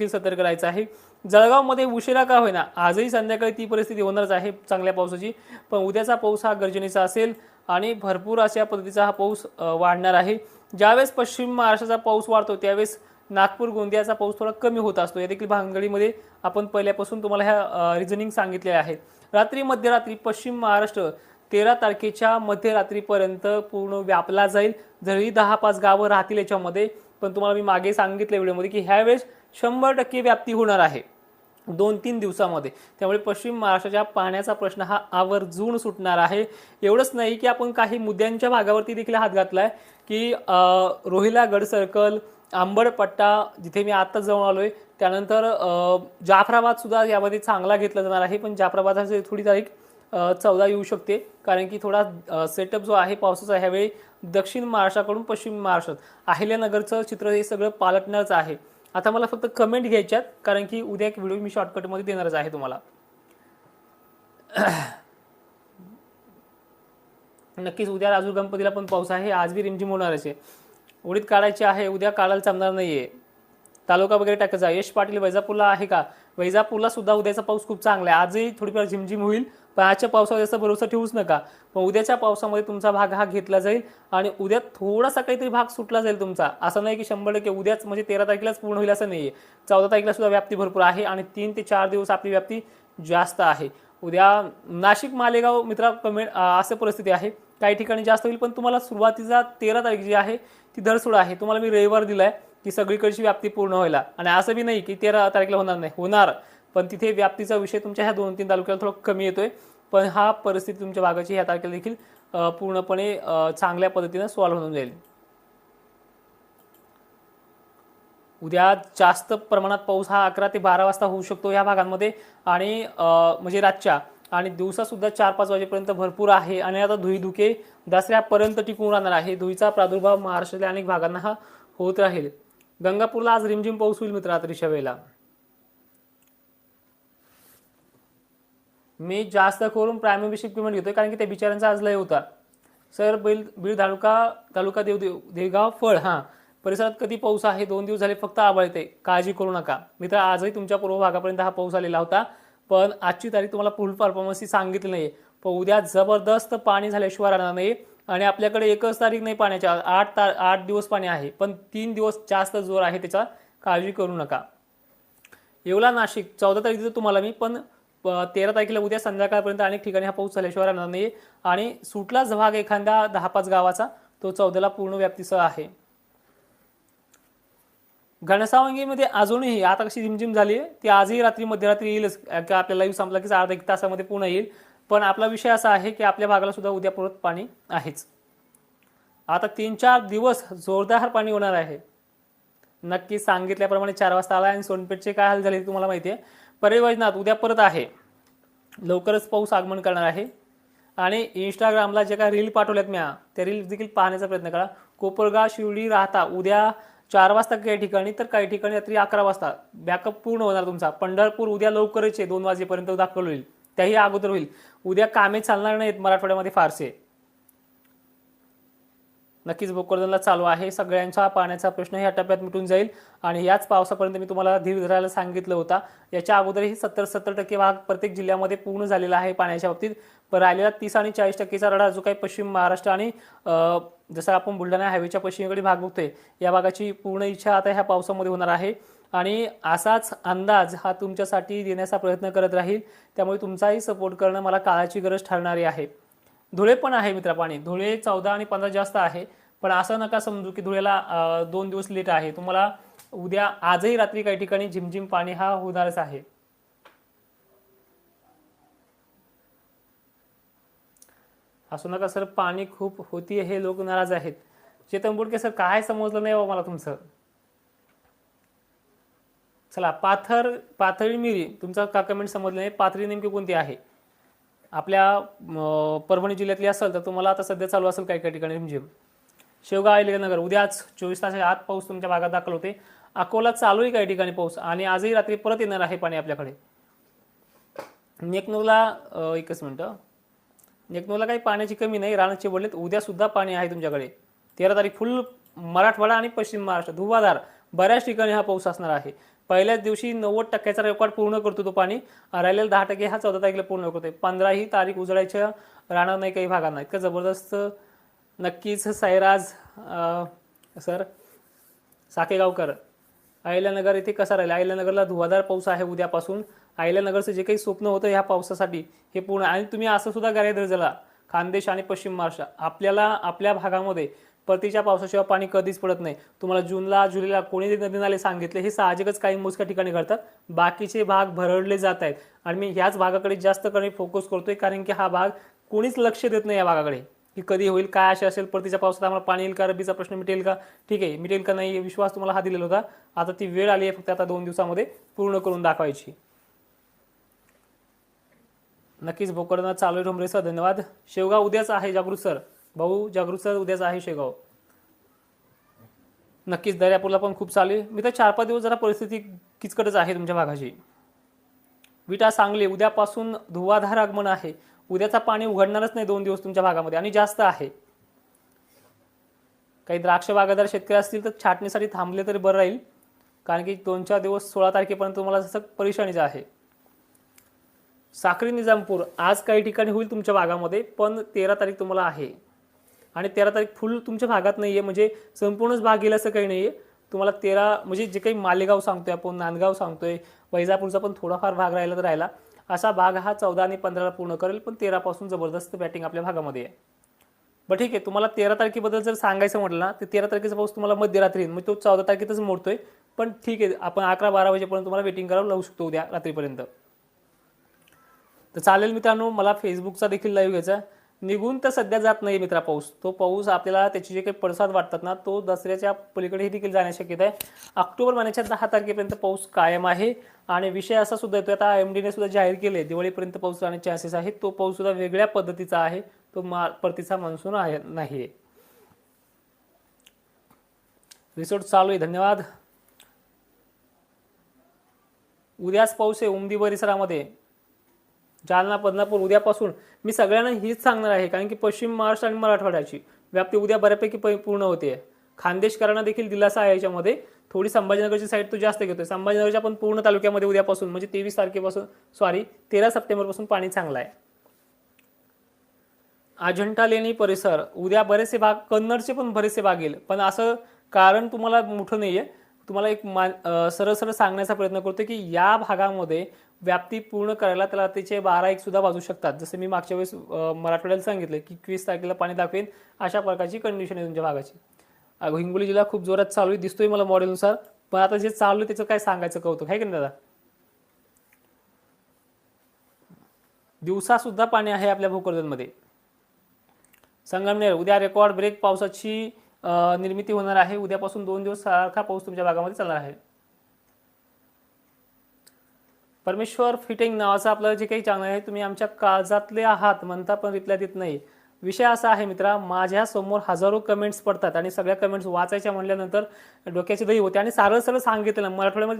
देखील सतर्क राहायचं आहे. जळगावमध्ये उशिरा का होईना आजही संध्याकाळी ती परिस्थिती होणारच आहे चांगल्या पावसाची. पण उद्याचा पाऊस हा गर्जनेचा असेल आणि भरपूर अशा पद्धतीचा हा पाऊस वाढणार आहे. ज्यावेळेस पश्चिम महाराष्ट्राचा पाऊस वाढतो त्यावेळेस नागपूर गोंदियाचा पाऊस थोडा कमी होत असतो. या देखील भानगडीमध्ये आपण पहिल्यापासून तुम्हाला ह्या रिझनिंग सांगितलेल्या आहेत. रात्री मध्यरात्री पश्चिम महाराष्ट्र तेरा तारखेच्या मध्यरात्रीपर्यंत पूर्ण व्यापला जाईल. जरी दहा पाच गावं राहतील याच्यामध्ये पण तुम्हाला मी मागे सांगितलं व्हिडिओमध्ये की ह्यावेळेस शंभर टक्के व्याप्ती होणार आहे. दोन तीन दिवसामध्ये. त्यामुळे पश्चिम महाराष्ट्राच्या पाण्याचा प्रश्न हा आवर्जून सुटणार आहे. एवढंच नाही की आपण काही मुद्द्यांच्या भागावरती देखील हात घातला आहे की रोहिला गड सर्कल आंबडपट्टा जिथे मी आत्ताच जाऊन आहे त्यानंतर जाफराबादसुद्धा यामध्ये चांगला घेतला जाणार आहे. पण जाफराबादाची थोडी तारीख चौदा येऊ शकते. कारण की थोडा सेटअप जो आहे पावसाचा ह्यावेळी दक्षिण महाराष्ट्राकडून पश्चिम महाराष्ट्रात. अहिल्यानगरचं चित्र हे सगळं पालटणारच आहे. आता मला फक्त कमेंट घ्यायच्यात कारण की उद्या एक व्हिडिओ मी शॉर्टकटमध्ये देणारच आहे तुम्हाला. नक्कीच उद्या राजूर गणपतीला पण पाऊस आहे आज बी रिमझिम होणारच आहे. उडीद काढायची आहे उद्या काढायला जमणार नाहीये. तालुका वगैरे टाकायचा. यश पाटील वैजापूरला आहे का? वैजापूरला सुद्धा उद्याचा पाऊस खूप चांगला आहे. आजही थोडीफार झिमझिम होईल. पण आजच्या पावसावर जास्त भरोसा ठेवूच नका. पण उद्याच्या पावसामध्ये तुमचा भाग हा घेतला जाईल आणि उद्या थोडासा काहीतरी भाग सुटला जाईल तुमचा. असं नाही की शंभर टक्के उद्याच म्हणजे तेरा तारखेलाच पूर्ण होईल असं नाही आहे चौदा तारखेला सुद्धा व्याप्ती भरपूर आहे आणि तीन ते चार दिवस आपली व्याप्ती जास्त आहे. उद्या नाशिक मालेगाव मित्रा कमेंट असं परिस्थिती आहे. काही ठिकाणी जास्त होईल पण तुम्हाला सुरुवातीचा तेरा तारीख जी आहे ती धरसोड आहे. तुम्हाला मी रविवार दिला आहे की सगळीकडची व्याप्ती पूर्ण व्हायला. आणि असं बी नाही की तेरा तारखेला होणार नाही. होणार. पण तिथे व्याप्तीचा विषय तुमच्या ह्या दोन तीन तालुक्याला थोडा कमी येतोय. पण हा परिस्थिती तुमच्या भागाची ह्या तारखेला देखील पूर्णपणे चांगल्या पद्धतीनं सॉल्व्ह होऊन जाईल. उद्या जास्त प्रमाणात पाऊस हा अकरा ते बारा वाजता होऊ शकतो या भागांमध्ये. आणि म्हणजे रातच्या आणि दिवसासुद्धा चार पाच वाजेपर्यंत भरपूर आहे. आणि आता धुईधुके दसऱ्यापर्यंत टिकून राहणार आहे. धुईचा प्रादुर्भाव महाराष्ट्रातल्या अनेक भागांना हा होत राहील. गंगापूरला आज रिमझिम पाऊस होईल मित्र रात्रीच्या वेळेला. मी जास्त करून प्रायमरी पेमेंट घेतोय कारण की त्या बिचाऱ्यांचा आज लय होता. सर बैल बीड तालुका तालुका देव देवगाव फळ हां. परिसरात कधी पाऊस आहे? दोन दिवस झाले फक्त आबळ येते काळजी करू नका. मित्र आजही तुमच्या पूर्व भागापर्यंत हा पाऊस आलेला होता पण आजची तारीख तुम्हाला फुल परफॉर्मन्स ही सांगितली नाही पण उद्या जबरदस्त पाणी झाल्याशिवाय राहणार नाही आणि आपल्याकडे एकच तारीख नाही पाण्याच्या आठ ता आठ दिवस पाणी आहे पण तीन दिवस जास्त जोर आहे त्याचा. काळजी करू नका. येवला नाशिक. चौदा तारीख देतो तुम्हाला मी पण तेरा तारखेला उद्या संध्याकाळपर्यंत अनेक ठिकाणी हा पाऊस झाल्याशिवाय राहणार नाही. आणि सुटलाच भाग एखाद्या दहा पाच गावाचा तो चौदाला पूर्ण व्याप्तीसह आहे. घनसावंगीमध्ये अजूनही आता कशी झिमझिम झाली आहे ती आजही रात्री मध्यरात्री येईलच. आपल्याला आपल्या संपला की अर्धा एक तासामध्ये पूर्ण येईल. पण आपला विषय असा आहे की आपल्या भागाला सुद्धा उद्या परत पाणी आहेच. आता तीन चार दिवस जोरदार पाणी होणार आहे. नक्की सांगितल्याप्रमाणे चार वाजता आला आणि सोनपेठचे काय हाल झाले तुम्हाला माहिती आहे. परिवजनात उद्या परत आहे. लवकरच पाऊस आगमन करणार आहे. आणि इंस्टाग्रामला जे काय रील पाठवल्यात म्या त्या रील देखील पाहण्याचा प्रयत्न करा. कोपरगाव शिवडी राहता उद्या चार वाजता काही ठिकाणी तर काही ठिकाणी रात्री अकरा वाजता. बॅकअप पूर्ण होणार तुमचा. पंढरपूर उद्या लवकरच आहे. दोन वाजेपर्यंत दाखवलं होईल. त्याही अगोदर होईल. उद्या कामे चालणार नाहीत मराठवाड्यामध्ये फारसे. नक्कीच भोकरदनला चालू आहे. सगळ्यांचा पाण्याचा प्रश्न ह्या टप्प्यात मिटून जाईल. आणि याच पावसापर्यंत मी तुम्हाला धीर धरायला सांगितलं होता. याच्या अगोदरही सत्तर सत्तर टक्के भाग प्रत्येक जिल्ह्यामध्ये पूर्ण झालेला आहे पाण्याच्या बाबतीत. पण राहिलेला तीस आणि चाळीस टक्केचा रडा जो काही पश्चिम महाराष्ट्र आणि जसं आपण बुलढाणा हायवेच्या पश्चिमेकडे भाग बघतोय या भागाची पूर्ण इच्छा आता ह्या पावसामध्ये होणार आहे. आणि असाच अंदाज हा तुमच्यासाठी देण्याचा प्रयत्न करत राहील. त्यामुळे तुमचाही सपोर्ट करणं मला काळाची गरज ठरणारी आहे. धुळे पण आहे मित्रा पाणी धुळे चौदा आणि पंधरा जास्त आहे. पण असं नका समजू की धुळेला दोन दिवस लेट आहे. तुम्हाला उद्या आजही रात्री काही ठिकाणी झिमझिम पाणी हा होणारच आहे. असू नका सर पाणी खूप होती हे लोक नाराज आहेत. चेतन बोडके सर काय समजलं नाही बाबा मला तुमचं. चला पाथर पाथरी मिरी. तुमचा का कमेंट समजलं नाही? पाथरी नेमकी कोणती आहे? आपल्या परभणी जिल्ह्यातली असेल तर तुम्हाला आता सध्या चालू असेल काही काही ठिकाणी म्हणजे. रिमझिम शेवगाव नगर उद्याच चोवीस तासाच्या आत पाऊस तुमच्या भागात दाखल होते. अकोला चालू आहे काही ठिकाणी पाऊस आणि आजही रात्री परत येणार आहे पाणी आपल्याकडे. नेकनूरला एकच मिनटं. नेकनूरला काही पाण्याची कमी नाही. रानाचे बोललेत उद्यासुद्धा पाणी आहे तुमच्याकडे. तेरा तारीख फुल मराठवाडा आणि पश्चिम महाराष्ट्र. धुवाधार. बऱ्याच ठिकाणी हा पाऊस असणार आहे. पहिल्याच दिवशी नव्वद टक्क्याचा रेकॉर्ड पूर्ण करतो तो पाणी. राहिलेला दहा टक्के हा चौदा तारखेला पूर्ण करतोय पंधराही तारीख उजळायच्या राहणार नाही काही भागांना इतकं जबरदस्त नक्कीच सैराज सर साकेगावकर अहिल्यानगर इथे कसा राहील? अहिल्यानगरला धुवाधार पाऊस आहे उद्यापासून. अहिल्यानगरचं जे काही स्वप्न होतं ह्या पावसासाठी हे पूर्ण आणि तुम्ही असं सुद्धा गाड्या झाला खानदेश आणि पश्चिम महाराष्ट्र. आपल्याला आपल्या भागामध्ये परतीच्या पावसाशिवाय पाणी कधीच पडत नाही. तुम्हाला जूनला जुलैला कोणी नदी नाले सांगितले हे साहजिकच काही मोजक्या ठिकाणी घडतात. बाकीचे भाग भरडले जात आहेत. आणि मी ह्याच भागाकडे जास्त करून फोकस करतोय कारण की हा भाग कोणीच लक्ष देत नाही या भागाकडे. की कधी होईल काय असे असेल परतीच्या पावसात आम्हाला पाणी येईल का रब्बीचा प्रश्न मिटेल का? ठीक आहे मिटेल का नाही विश्वास तुम्हाला हा दिलेला होता. आता ती वेळ आली आहे फक्त आता दोन दिवसामध्ये पूर्ण करून दाखवायची. नक्कीच भोकरना चालू आहे ठोंबरे सर धन्यवाद. शेवगाव उद्याच आहे जागृत सर. भाऊ जागृत सर उद्याच आहे शेगाव. नक्कीच दर्यापूरला पण खूप चालेल. मी तर चार पाच दिवस जरा परिस्थिती किचकटच आहे तुमच्या भागाची. विटा सांगली उद्यापासून धुवाधार आगमन आहे. उद्याचा पाणी उघडणारच नाही दोन दिवस तुमच्या भागामध्ये आणि जास्त आहे. काही द्राक्ष बागादार शेतकरी असतील तर छाटणीसाठी थांबले तरी बरं राहील. कारण की दोन चार दिवस सोळा तारखेपर्यंत तुम्हाला जसं परेशानीचं आहे. साखरी निजामपूर आज काही ठिकाणी होईल तुमच्या भागामध्ये पण तेरा तारीख तुम्हाला आहे. आणि तेरा तारीख फुल तुमच्या भागात नाही आहे म्हणजे संपूर्णच भाग गेला असं काही नाही आहे तुम्हाला तेरा म्हणजे जे काही मालेगाव सांगतोय आपण नांदगाव सांगतोय वैजापूरचा पण थोडाफार भाग राहिला तर राहिला. असा भाग हा चौदा आणि पंधराला पूर्ण करेल पण तेरापासून जबरदस्त बॅटिंग आपल्या भागामध्ये आहे. बरं ठीक आहे तुम्हाला तेरा तारखेबद्दल जर सांगायचं म्हटलं ना तर तेरा तारखेचा पाऊस तुम्हाला मध्यरात्री येईल म्हणजे तो चौदा तारखेतच मोडतोय. पण ठीक आहे आपण अकरा बारा वाजेपर्यंत तुम्हाला वेटिंग करावं लावू शकतो उद्या रात्रीपर्यंत. तर चालेल मित्रांनो मला फेसबुकचा देखील लाईव्ह घ्यायचा निघून तर सध्या जात नाही मित्रा पाऊस. तो पाऊस आपल्याला त्याचे जे काही पडसाद वाटतात ना तो दसऱ्याच्या पलीकडेही देखील जाण्याची शक्यता आहे. ऑक्टोबर महिन्याच्या दहा तारखेपर्यंत पाऊस कायम आहे आणि विषय असा सुद्धा येतो आता एम डीने सुद्धा जाहीर केले दिवाळीपर्यंत पाऊस जाण्याचे चान्सेस आहेत. तो पाऊस सुद्धा वेगळ्या पद्धतीचा आहे. तो मा परतीचा मान्सून आहे नाही आहे रिसोर्ट चालू आहे. धन्यवाद. उद्याच पाऊस आहे उमदी परिसरामध्ये. जालना बदनापूर उद्यापासून मी सगळ्यांना हीच सांगणार आहे कारण की पश्चिम महाराष्ट्र आणि मराठवाड्याची व्याप्ती उद्या बऱ्यापैकी पूर्ण होते. खानदेशकरांना देखील दिलासा आहे याच्यामध्ये. थोडी संभाजीनगरची साईड तो जास्त घेतोय. संभाजीनगरच्या पण पूर्ण तालुक्यामध्ये उद्यापासून म्हणजे तेवीस तारखेपासून सॉरी तेरा सप्टेंबरपासून पाणी चांगलं आहे. अजंठा लेणी परिसर उद्या बरेचसे भाग कन्नडचे पण बरेचसे भाग येईल. पण असं कारण तुम्हाला मोठं नाही आहे तुम्हाला एक मान सरळ सरळ सांगण्याचा प्रयत्न करतो की या भागामध्ये व्याप्ती पूर्ण करायला त्याला त्याचे बारा एक सुद्धा वाजू शकतात. जसे मी मागच्या वेळेस मराठवाड्याला सांगितलं की एकवीस तारखेला पाणी दाखवेन अशा प्रकारची कंडिशन आहे तुमच्या भागाची. अगं, हिंगोली जिल्हा खूप जोरात चालू आहे दिसतोय मला मॉडेलनुसार पण आता जे चालू आहे त्याचं काय सांगायचं कौतुक आहे की नाही दादा? दिवसा सुद्धा पाणी आहे आपल्या भूकर्जनमध्ये संगमनेर उद्या रेकॉर्ड ब्रेक पावसाची निर्मिती होणार आहे. उद्यापासून दोन दिवस सारखा पाऊस तुमच्या भागामध्ये चालणार आहे. परमेश्वर फिटिंग नावाचं आपलं जे काही चॅनल आहे तुम्ही आमच्या काळजातले आहात म्हणता पण रिप्लाय देत नाही. विषय असा आहे मित्रा माझ्यासमोर हजारो कमेंट्स पडतात आणि सगळ्या कमेंट्स वाचायच्या म्हणल्यानंतर डोक्याची दही होते आणि सरळ सरळ सांगितलं. मराठवाड्यामध्ये